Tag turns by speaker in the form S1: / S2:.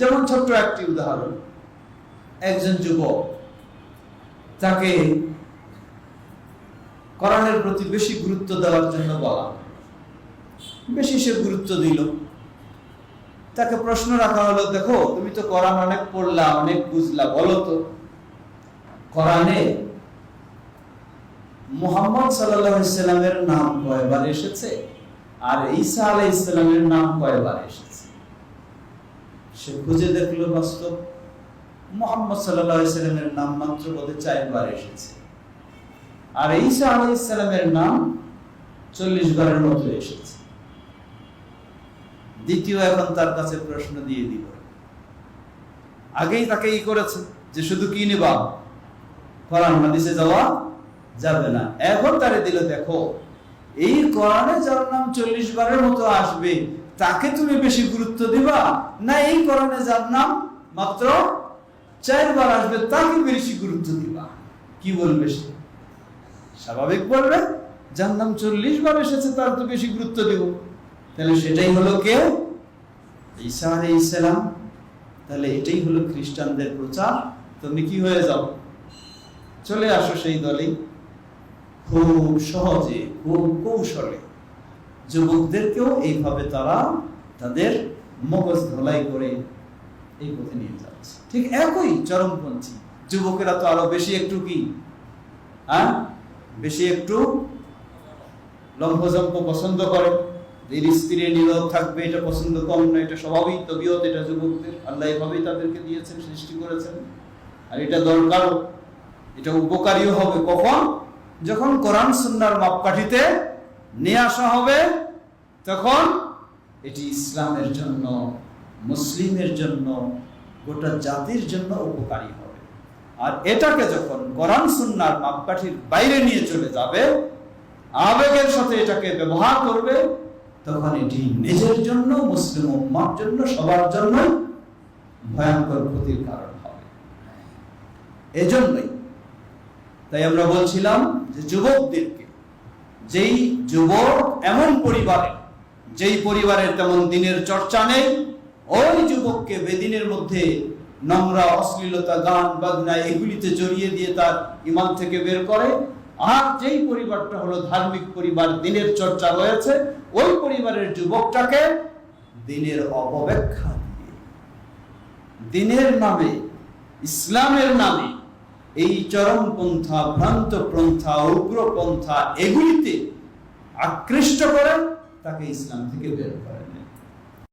S1: যেমন ছোট্ট একটি উদাহরণ। একজন যুবক, তাকে কোরআনের প্রতি বেশি গুরুত্ব দেওয়ার জন্য বলা। বেশি সে গুরুত্ব দিল। তাকে প্রশ্ন রাখা হলো, দেখো, তুমি তো কোরআন অনেক পড়লা, অনেক বুঝলা, বলো তো। কোরআনে মুহাম্মদ সাল্লামের নাম কয়বার এসেছে? আর ঈসা আলাই ইসলামের নাম কয়বার এসেছে? সে খুঁজে দেখল বাস্তব। মোহাম্মদ সাল্লামের নাম মাত্র বোধে চারবার এসেছে। আর ঈসা আলাই ইসলামের নাম চল্লিশ বারের মতো এসেছে। দ্বিতীয় এখন তার কাছে প্রশ্ন দিয়ে দিব আগেই তাকে ই করেছে যে শুধু কি নিবা? কোরআন হাদিসে যাওয়া যাবে না। এখন তারে দিল, দেখো, এই কোরআনে যার নাম চল্লিশ বারের মতো আসবে তাকে তুমি বেশি গুরুত্ব দিবা? না, এই কোরআনে যার নাম মাত্র চারবার আসবে, তাকে বেশি গুরুত্ব দিবা। কি বলবে সে? স্বাভাবিক বলবে, যার নাম চল্লিশ বার এসেছে, তার তো বেশি গুরুত্ব দিব। তাহলে সেটাই হলো কে ঈসা আলাইহিস সালাম। তাহলে এটাই হলো খ্রিস্টানদের প্রচার। তুমি কি হয়ে যাও? চলে আসো সেই দলে খুব সহজে, খুব কৌশলে। যুবকদেরকেও এইভাবে তারা তাদের মগজ ধলাই করে এই পথে নিয়ে যাচ্ছে। ঠিক একই চরমপন্থী। যুবকেরা তো আরও বেশি একটু কি? হ্যাঁ? বেশি একটু লম্ফজম্প পছন্দ করে। এর স্ত্রী নীরব থাকবে, এটা পছন্দ কম না, এটা স্বাভাবিক। তবিয়ত, এটা যুবকদের। আল্লাহ এভাবেই তাদেরকে দিয়েছেন, সৃষ্টি করেছেন। আর এটা দরকার, এটা উপকারীও হবে। কখন? যখন কোরআন সুন্নার মাপকাঠিতে নিয়ে আসা হবে তখন এটি ইসলামের জন্য, মুসলিমের জন্য, গোটা জাতির জন্য উপকারী হবে। আর এটাকে যখন কোরআন, সুন্নার মাপকাঠির বাইরে নিয়ে চলে যাবে, আবেগের সাথে এটাকে ব্যবহার করবে, তখন এটি নিজের জন্য, মুসলিম উম্মার জন্য, সবার জন্য ভয়ঙ্কর ক্ষতির কারণ হবে। এজন্যই তাই আমরা বলছিলাম যে যুবকদেরকে যেই যুবক এমন পরিবারে, যেই পরিবারের তেমন দিনের চর্চা নেই, ওই যুবককে বেদিনের মধ্যে নোংরা, অশ্লীলতা, গান, বাজনা এগুলিতে জড়িয়ে দিয়ে তার ইমান থেকে বের করে। আর যেই পরিবারটা হলো ধার্মিক পরিবার, দিনের চর্চা রয়েছে, ওই পরিবারের যুবকটাকে দিনের অপব্যাখ্যা দিয়ে, দিনের নামে, ইসলামের নামে এই চরমপন্থা ভ্রান্ত পন্থা উগ্রপন্থা এগুলিতে আকৃষ্ট করে তাকে ইসলাম থেকে বের করেন